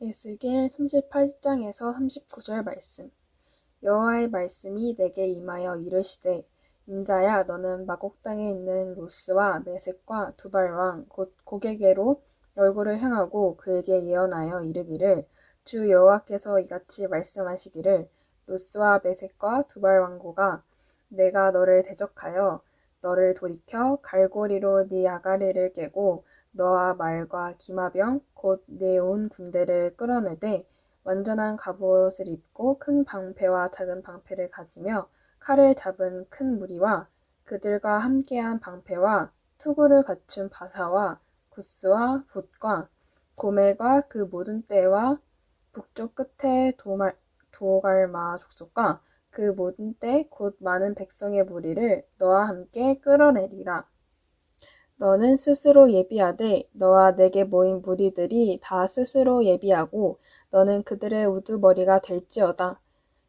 에스겔 38장에서 39절 말씀. 여호와의 말씀이 내게 임하여 이르시되 인자야 너는 마곡 땅에 있는 로스와 메색과 두발 왕 곧 고개게로 얼굴을 향하고 그에게 예언하여 이르기를 주 여호와께서 이같이 말씀하시기를 로스와 메색과 두발 왕고가 내가 너를 대적하여 너를 돌이켜 갈고리로 네 아가리를 깨고 너와 말과 기마병 곧 내 온 군대를 끌어내되 완전한 갑옷을 입고 큰 방패와 작은 방패를 가지며 칼을 잡은 큰 무리와 그들과 함께한 방패와 투구를 갖춘 바사와 구스와 붓과 고멜과 그 모든 떼와 북쪽 끝에 도갈마 족속과 그 모든 때 곧 많은 백성의 무리를 너와 함께 끌어내리라. 너는 스스로 예비하되 너와 내게 모인 무리들이 다 스스로 예비하고 너는 그들의 우두머리가 될지어다.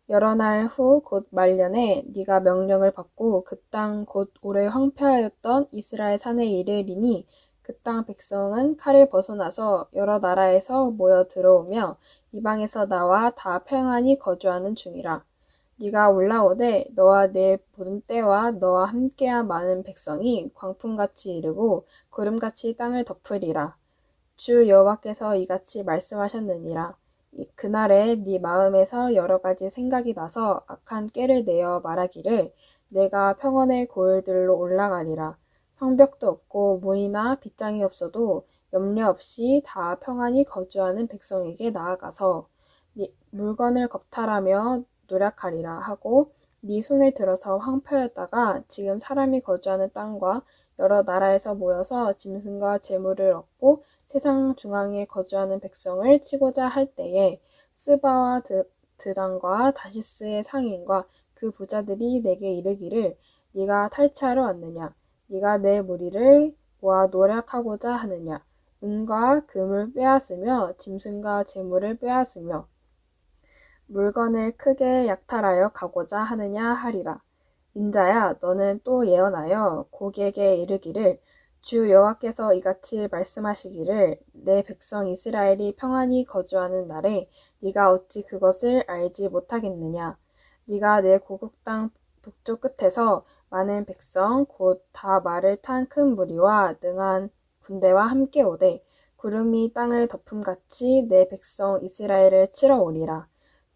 여러 날 후 곧 말년에 네가 명령을 받고 그 땅 곧 오래 황폐하였던 이스라엘 산에 이르리니 그 땅 백성은 칼을 벗어나서 여러 나라에서 모여 들어오며 이방에서 나와 다 평안히 거주하는 중이라. 네가 올라오되 너와 내 모든 때와 너와 함께한 많은 백성이 광풍같이 이르고 구름같이 땅을 덮으리라. 주 여호와께서 이같이 말씀하셨느니라. 그날에 네 마음에서 여러 가지 생각이 나서 악한 꾀를 내어 말하기를 내가 평원의 고을들로 올라가리라. 성벽도 없고 문이나 빗장이 없어도 염려 없이 다 평안히 거주하는 백성에게 나아가서 네 물건을 겁탈하며 노력하리라 하고 네 손을 들어서 황폐였다가 지금 사람이 거주하는 땅과 여러 나라에서 모여서 짐승과 재물을 얻고 세상 중앙에 거주하는 백성을 치고자 할 때에 스바와 드, 드단과 다시스의 상인과 그 부자들이 내게 이르기를 네가 탈취하러 왔느냐? 네가 내 무리를 모아 노력하고자 하느냐? 은과 금을 빼앗으며 짐승과 재물을 빼앗으며 물건을 크게 약탈하여 가고자 하느냐 하리라. 인자야 너는 또 예언하여 고객에게 이르기를 주 여호와께서 이같이 말씀하시기를 내 백성 이스라엘이 평안히 거주하는 날에 네가 어찌 그것을 알지 못하겠느냐 네가 내 고국 땅 북쪽 끝에서 많은 백성 곧 다 말을 탄 큰 무리와 능한 군대와 함께 오되 구름이 땅을 덮음같이 내 백성 이스라엘을 치러 오리라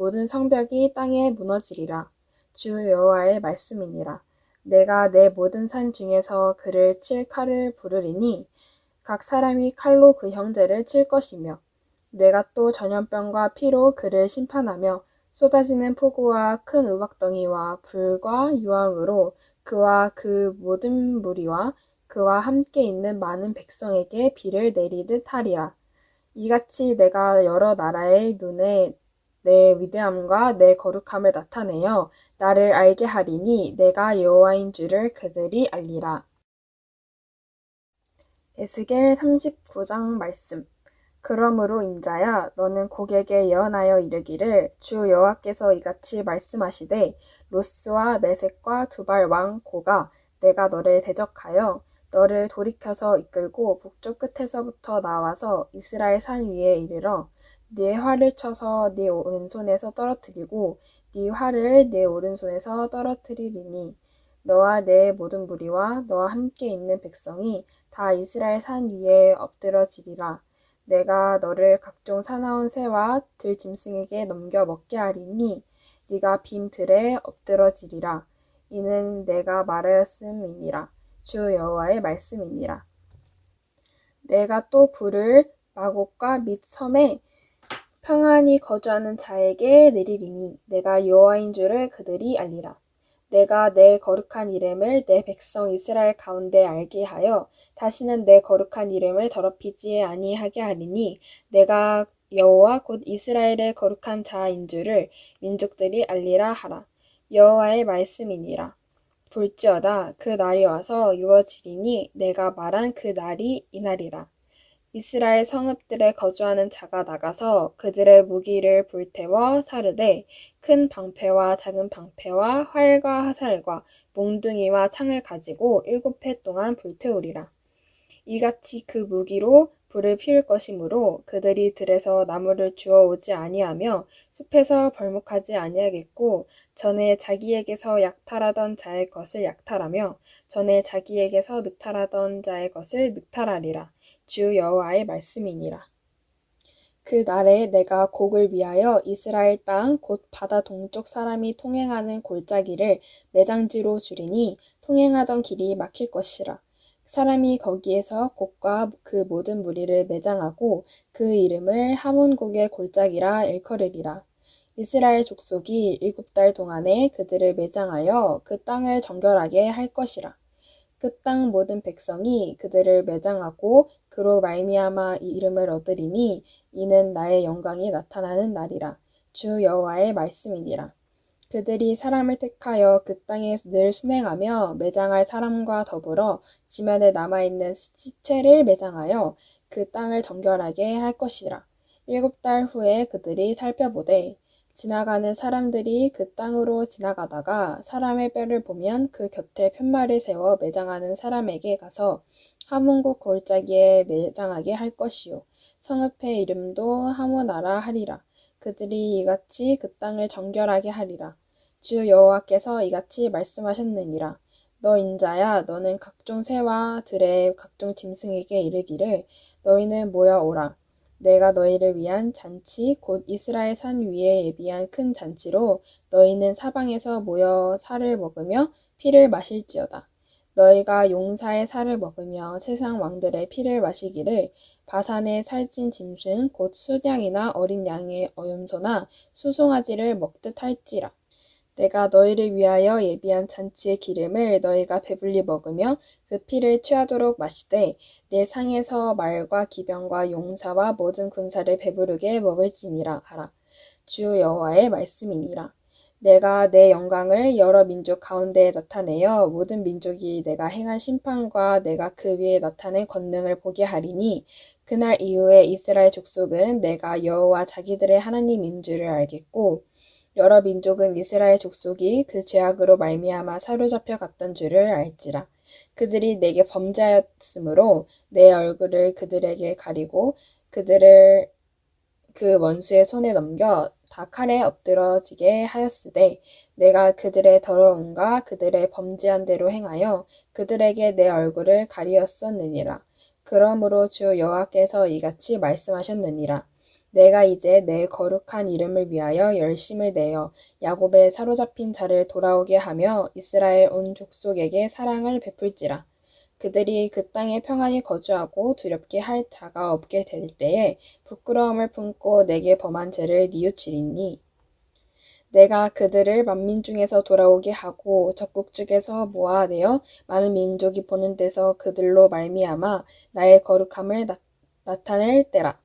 모든 성벽이 땅에 무너지리라. 주 여호와의 말씀이니라. 내가 내 모든 산 중에서 그를 칠 칼을 부르리니 각 사람이 칼로 그 형제를 칠 것이며 내가 또 전염병과 피로 그를 심판하며 쏟아지는 폭우와 큰 우박덩이와 불과 유황으로 그와 그 모든 무리와 그와 함께 있는 많은 백성에게 비를 내리듯 하리라. 이같이 내가 여러 나라의 눈에 내 위대함과 내 거룩함을 나타내어 나를 알게 하리니 내가 여호와인 줄을 그들이 알리라. 에스겔 39장 말씀 그러므로 인자야 너는 고객에 예언하여 이르기를 주 여호와께서 이같이 말씀하시되 로스와 메색과 두발 왕 고가 내가 너를 대적하여 너를 돌이켜서 이끌고 북쪽 끝에서부터 나와서 이스라엘 산 위에 이르러 네 활을 쳐서 네 왼손에서 떨어뜨리고 네 활을 네 오른손에서 떨어뜨리리니 너와 내 모든 무리와 너와 함께 있는 백성이 다 이스라엘 산 위에 엎드러지리라. 내가 너를 각종 사나운 새와 들 짐승에게 넘겨 먹게 하리니 네가 빈 들에 엎드러지리라. 이는 내가 말하였음이니라. 주 여호와의 말씀이니라. 내가 또 불을 마곡과 및 섬에 평안히 거주하는 자에게 내리리니 내가 여호와인 줄을 그들이 알리라. 내가 내 거룩한 이름을 내 백성 이스라엘 가운데 알게 하여 다시는 내 거룩한 이름을 더럽히지 아니하게 하리니 내가 여호와 곧 이스라엘의 거룩한 자인 줄을 민족들이 알리라 하라. 여호와의 말씀이니라. 볼지어다 그 날이 와서 이루어지리니 내가 말한 그 날이 이날이라. 이스라엘 성읍들에 거주하는 자가 나가서 그들의 무기를 불태워 사르되 큰 방패와 작은 방패와 활과 화살과 몽둥이와 창을 가지고 일곱 해 동안 불태우리라. 이같이 그 무기로 불을 피울 것이므로 그들이 들에서 나무를 주워 오지 아니하며 숲에서 벌목하지 아니하겠고 전에 자기에게서 약탈하던 자의 것을 약탈하며 전에 자기에게서 늑탈하던 자의 것을 늑탈하리라. 주 여호와의 말씀이니라. 그 날에 내가 곡을 위하여 이스라엘 땅 곧 바다 동쪽 사람이 통행하는 골짜기를 매장지로 주리니 통행하던 길이 막힐 것이라. 사람이 거기에서 곡과 그 모든 무리를 매장하고 그 이름을 하몬곡의 골짜기라 일컬으리라. 이스라엘 족속이 일곱 달 동안에 그들을 매장하여 그 땅을 정결하게 할 것이라. 그 땅 모든 백성이 그들을 매장하고 그로 말미암아 이 이름을 얻으리니 이는 나의 영광이 나타나는 날이라. 주 여호와의 말씀이니라. 그들이 사람을 택하여 그 땅에 늘 순행하며 매장할 사람과 더불어 지면에 남아 있는 시체를 매장하여 그 땅을 정결하게 할 것이라. 일곱 달 후에 그들이 살펴보되 지나가는 사람들이 그 땅으로 지나가다가 사람의 뼈를 보면 그 곁에 편말을 세워 매장하는 사람에게 가서 하몬국 골짜기에 매장하게 할 것이요. 성읍의 이름도 하모나라 하리라. 그들이 이같이 그 땅을 정결하게 하리라. 주 여호와께서 이같이 말씀하셨느니라. 너 인자야 너는 각종 새와 들의 각종 짐승에게 이르기를 너희는 모여 오라 내가 너희를 위한 잔치 곧 이스라엘 산 위에 예비한 큰 잔치로 너희는 사방에서 모여 살을 먹으며 피를 마실지어다 너희가 용사의 살을 먹으며 세상 왕들의 피를 마시기를 바산의 살찐 짐승 곧 수량이나 어린 양의 어염소나 수송아지를 먹듯 할지라. 내가 너희를 위하여 예비한 잔치의 기름을 너희가 배불리 먹으며 그 피를 취하도록 마시되 내 상에서 말과 기병과 용사와 모든 군사를 배부르게 먹을지니라 하라. 주 여호와의 말씀이니라. 내가 내 영광을 여러 민족 가운데에 나타내어 모든 민족이 내가 행한 심판과 내가 그 위에 나타낸 권능을 보게 하리니 그날 이후에 이스라엘 족속은 내가 여호와 자기들의 하나님인 줄을 알겠고 여러 민족은 이스라엘 족속이 그 죄악으로 말미암아 사로잡혀 갔던 줄을 알지라 그들이 내게 범죄하였으므로 내 얼굴을 그들에게 가리고 그들을 그 원수의 손에 넘겨 다 칼에 엎드러지게 하였으되 내가 그들의 더러움과 그들의 범죄한 대로 행하여 그들에게 내 얼굴을 가리었었느니라. 그러므로 주 여호와께서 이같이 말씀하셨느니라. 내가 이제 내 거룩한 이름을 위하여 열심을 내어 야곱의 사로잡힌 자를 돌아오게 하며 이스라엘 온 족속에게 사랑을 베풀지라. 그들이 그 땅에 평안히 거주하고 두렵게 할 자가 없게 될 때에 부끄러움을 품고 내게 범한 죄를 뉘우치리니 내가 그들을 만민 중에서 돌아오게 하고 적국 중에서 모아내어 많은 민족이 보는 데서 그들로 말미암아 나의 거룩함을 나, 나타낼 때라.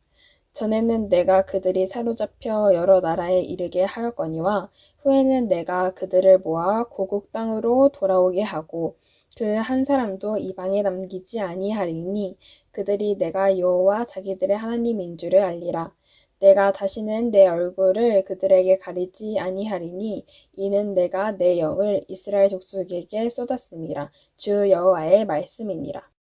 전에는 내가 그들이 사로잡혀 여러 나라에 이르게 하였거니와 후에는 내가 그들을 모아 고국 땅으로 돌아오게 하고 그 한 사람도 이방에 남기지 아니하리니 그들이 내가 여호와 자기들의 하나님인 줄을 알리라. 내가 다시는 내 얼굴을 그들에게 가리지 아니하리니 이는 내가 내 영을 이스라엘 족속에게 쏟았음이라. 주 여호와의 말씀이니라.